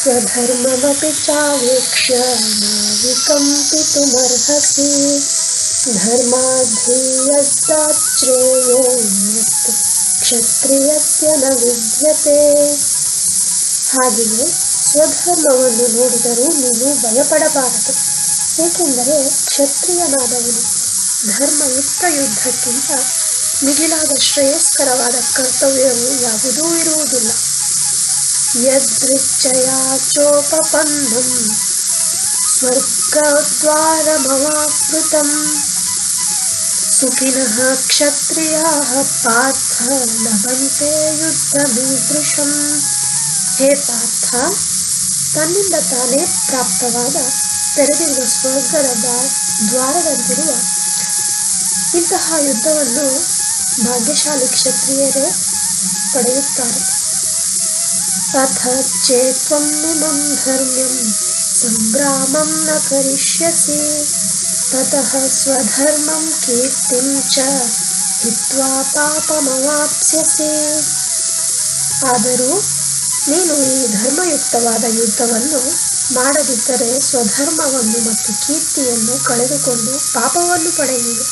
स्वधर्ममपि चावेक्ष्य न विकम्पितुमर्हसि धर्माध्येयस्ताच्छ्रेयोन्यत् ಕ್ಷತ್ರಿಯಸ್ಯ ನ ವಿದ್ಯತೆ ಹಾಗೆಯೇ ಸ್ವಧರ್ಮವನ್ನು ನೋಡಿದರೂ ನೀನು ಭಯಪಡಬಾರದು ಏಕೆಂದರೆ ಕ್ಷತ್ರಿಯನಾದವನು ಧರ್ಮಯುಕ್ತ ಯುದ್ಧಕ್ಕಿಂತ ಮಿಗಿಲಾದ ಶ್ರೇಯಸ್ಕರವಾದ ಕರ್ತವ್ಯವು ಯಾವುದೂ ಇರುವುದಿಲ್ಲ ಯದೃಚ್ಛಯಾಚೋಪಪನ್ನಂ ಸ್ವರ್ಗದ್ವಾರಮವಾಪ್ಲುತಂ ಸುಖಿನಃ ಕ್ಷತ್ರಿಯಾಃ ಪಾರ್ಥ ಲಭಂತೆ ಯುದ್ಧಮೀದೃಶಂ ಹೇ ಪಾರ್ಥ ತನ್ನಿಂದ ತಾನೇ ಪ್ರಾಪ್ತವಾದ ತೆರೆದಿರುವ ಸ್ವರ್ಗದ ದ್ವಾ- ದ್ವಾರದಂತಿರುವ ಇಂತಹ ಯುದ್ಧವನ್ನು ಭಾಗ್ಯಶಾಲಿ ಕ್ಷತ್ರಿಯರೇ ಪಡೆಯುತ್ತಾರೆ ಅಥ ಚೇತ್ವಮಿಮಂ ಧರ್ಮ್ಯಂ ಸಂಗ್ರಾಮಂ ನ ಕರಿಷ್ಯಸಿ ತತಃ ಸ್ವಧರ್ಮಂ ಕೀರ್ತಿಂ ಚ ಹಿತ್ವಾ ಪಾಪಮವಾಪ್ಸ್ಯಸಿ ಆದರೂ ನೀನು ಈ ಧರ್ಮಯುಕ್ತವಾದ ಯುದ್ಧವನ್ನು ಮಾಡದಿದ್ದರೆ ಸ್ವಧರ್ಮವನ್ನು ಮತ್ತು ಕೀರ್ತಿಯನ್ನು ಕಳೆದುಕೊಂಡು ಪಾಪವನ್ನು ಪಡೆಯುವೆ।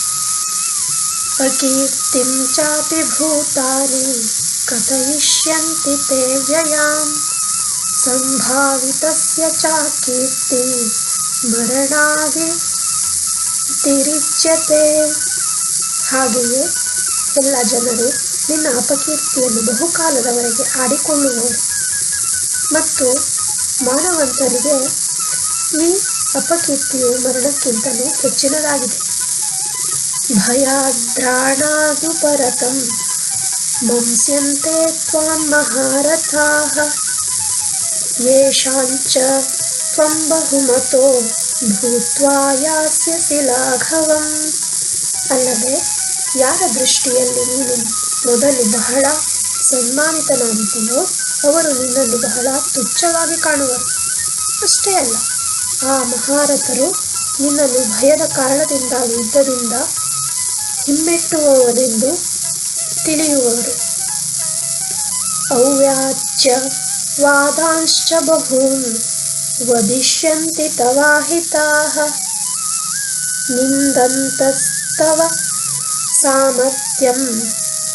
ಅಕೀರ್ತಿಂ ಚಾಪಿ ಭೂತಾನಿ। ಕಥಯಿಷ್ಯಂತಿ ते ವ್ಯಯಾಂ ಸಂಭಾವಿತಸ್ಯ च ತಿರಿಚ್ಯತೆ ಹಾಗೆಯೇ ಎಲ್ಲ ಜನರು ನಿನ್ನ ಅಪಕೀರ್ತಿಯನ್ನು ಬಹುಕಾಲದವರೆಗೆ ಆಡಿಕೊಳ್ಳುವರು. ಮತ್ತು ಮಾನವಂತರಿಗೆ ಈ ಅಪಕೀರ್ತಿಯು ಮರಣಕ್ಕಿಂತಲೂ ಹೆಚ್ಚಿನದಾಗಿದೆ. ಭಯಾದ್ರಾಣಾದು ಪರತಂ ಮಂಸ್ಯಂತೆ ತ್ವಾಂ ಮಹಾರಥಾಃ ಯೇಷಾಂಚ ತ್ವಂ ಬಹುಮತೋ ಭೂತ್ವಾ ಅಲ್ಲದೆ ಯಾರ ದೃಷ್ಟಿಯಲ್ಲಿ ನೀನು ಮೊದಲು ಬಹಳ ಸನ್ಮಾನಿತನಾಗಿದ್ದೀಯೋ, ಅವರು ನಿನ್ನನ್ನು ಬಹಳ ತುಚ್ಛವಾಗಿ ಕಾಣುವರು। ಅಷ್ಟೇ ಅಲ್ಲ, ಆ ಮಹಾರಥರು ನಿನ್ನನ್ನು ಭಯದ ಕಾರಣದಿಂದ ಯುದ್ಧದಿಂದ ಹಿಮ್ಮೆಟ್ಟುವವನೆಂದು ತಿಳಿಯುವರು. ವಾದಾಂಶ್ಚ ಬಹೂನ್ ವದಿಷ್ಯಂತಿ ತವಾಹಿತಾಃ ನಿಂದಂತಸ್ತವ ಸಾಮರ್ಥ್ಯಂ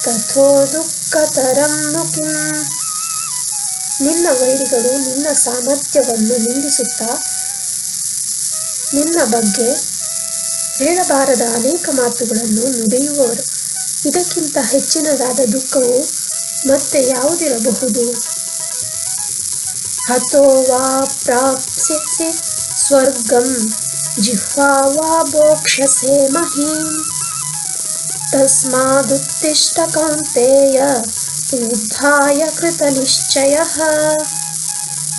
ತಥೋ ದುಃಖತರಂ ನು ಕಿಂ. ನಿನ್ನ ವೈರಿಗಳು ನಿನ್ನ ಸಾಮರ್ಥ್ಯವನ್ನು ನಿಂದಿಸುತ್ತಾ ನಿನ್ನ ಬಗ್ಗೆ ಹೇಳಬಾರದ ಅನೇಕ ಮಾತುಗಳನ್ನು ನುಡಿಯುವವರು ಇದಕ್ಕಿಂತ ಹೆಚ್ಚಿನದಾದ ದುಃಖವು ಮತ್ತೆ ಯಾವುದಿರಬಹುದು? ಹತೋ ವಾ ಸ್ವರ್ಗಂ, ಜಿಹ್ವಾ ವಾ ಭೋಕ್ಷ್ಯಸೆ ಮಹೀಂ. ತಸ್ಮಾದುತ್ತಿಷ್ಟ ಕೌಂತೆಯ ಯುದ್ಧಾಯ ಕೃತನಿಶ್ಚಯಃ.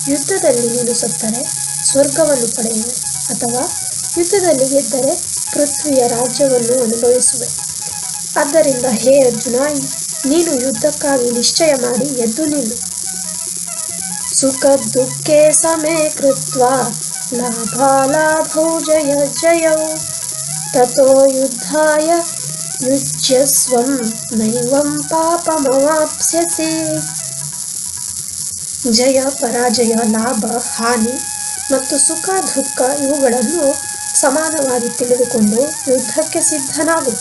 ಯುದ್ಧದಲ್ಲಿ ನೀನು ಸತ್ತರೆ, ಸ್ವರ್ಗವನ್ನು ಪಡೆಯುವೆ, ಅಥವಾ ಯುದ್ಧದಲ್ಲಿ ಗೆದ್ದರೆ ಪೃಥ್ವಿಯ ರಾಜ್ಯವನ್ನು ಅನುಭವಿಸುವೆ. ಆದ್ದರಿಂದ ಹೇ ಅರ್ಜುನ ನೀನು ಯುದ್ಧಕ್ಕಾಗಿ ನಿಶ್ಚಯ ಮಾಡಿ ಎದ್ದು ನಿಲ್ಲು. ಸುಖ ದುಃಖೇ ಸಮೇ ಕೃತ್ವಾ ಲಾಭಾಲಾಭೌ ಜಯ ಜಯೌ. ತಥೋ ಯುದ್ಧಾಯ ಯುಜ್ಯಸ್ವಂ, ನೈವಂ ಪಾಪಮವಾಪ್ಸ್ಯಸಿ. ಜಯ ಪರಾಜಯ ಲಾಭ ಹಾನಿ ಮತ್ತು ಸುಖ ದುಃಖ ಇವುಗಳನ್ನು ಸಮಾನವಾಗಿ ತಿಳಿದುಕೊಂಡು ಯುದ್ಧಕ್ಕೆ ಸಿದ್ಧನಾಗು.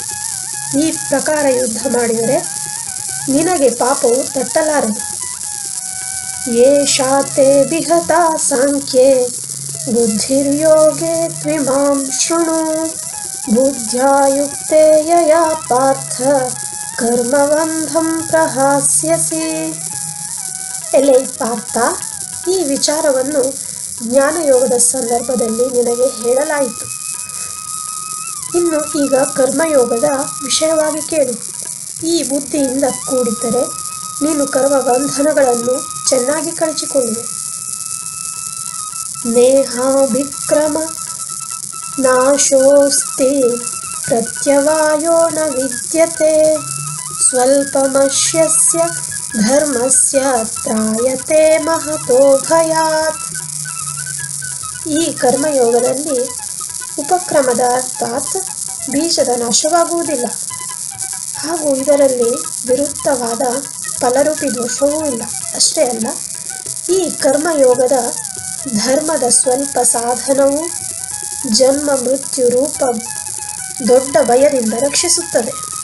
ಈ ಪ್ರಕಾರ ಯುದ್ಧ ಮಾಡಿದರೆ ನಿನಗೆ ಪಾಪವು ತಟ್ಟಲಾರದು. ಯೇಷಾತೆ ವಿಹತ ಸಾಂಖ್ಯೆ, ಬುದ್ಧಿರ್ಯೋಗೆ ತ್ವಿಮಾಂ ಶೃಣು. ಬುದ್ಧ್ಯಾಯುಕ್ತೆ ಯಯಾ ಪಾರ್ಥ, ಕರ್ಮಬಂಧಂ ಪ್ರಹಾಸ್ಯಸಿ. ಎಲೆ ಪಾರ್ಥ, ಈ ವಿಚಾರವನ್ನು ಜ್ಞಾನಯೋಗದ ಸಂದರ್ಭದಲ್ಲಿ ನಿನಗೆ ಹೇಳಲಾಯಿತು. ಇನ್ನು ಈಗ ಕರ್ಮಯೋಗದ ವಿಷಯವಾಗಿ ಕೇಳು. ಈ ಬುದ್ಧಿಯಿಂದ ಕೂಡಿದ್ದರೆ ನೀನು ಕರ್ಮ ಬಂಧನಗಳನ್ನು ಚೆನ್ನಾಗಿ ಕಳಚಿಕೊಳ್ಳುವೆ. ನೇಹಾಭಿಕ್ರಮ ನಾಶೋಸ್ತಿ, ಪ್ರತ್ಯವಾಯೋ ನ ವಿದ್ಯತೆ, ಸ್ವಲ್ಪಮಶ್ಯಸ್ಯ ಧರ್ಮಸ್ಯ ತ್ರಾಯತೆ ಮಹತೋ ಭಯಾತ್ ಈ ಕರ್ಮಯೋಗದಲ್ಲಿ ಉಪಕ್ರಮದ ಅರ್ಥಾತ್ ಬೀಜದ ನಾಶವಾಗುವುದಿಲ್ಲ. ಹಾಗೂ ಇದರಲ್ಲಿ ವಿರುದ್ಧವಾದ ಫಲರೂಪಿ ದೋಷವೂ ಇಲ್ಲ. ಅಷ್ಟೇ ಅಲ್ಲ, ಈ ಕರ್ಮಯೋಗದ ಧರ್ಮದ ಸ್ವಲ್ಪ ಸಾಧನವು ಜನ್ಮ ಮೃತ್ಯು ರೂಪ ದೊಡ್ಡ ಭಯದಿಂದ ರಕ್ಷಿಸುತ್ತದೆ.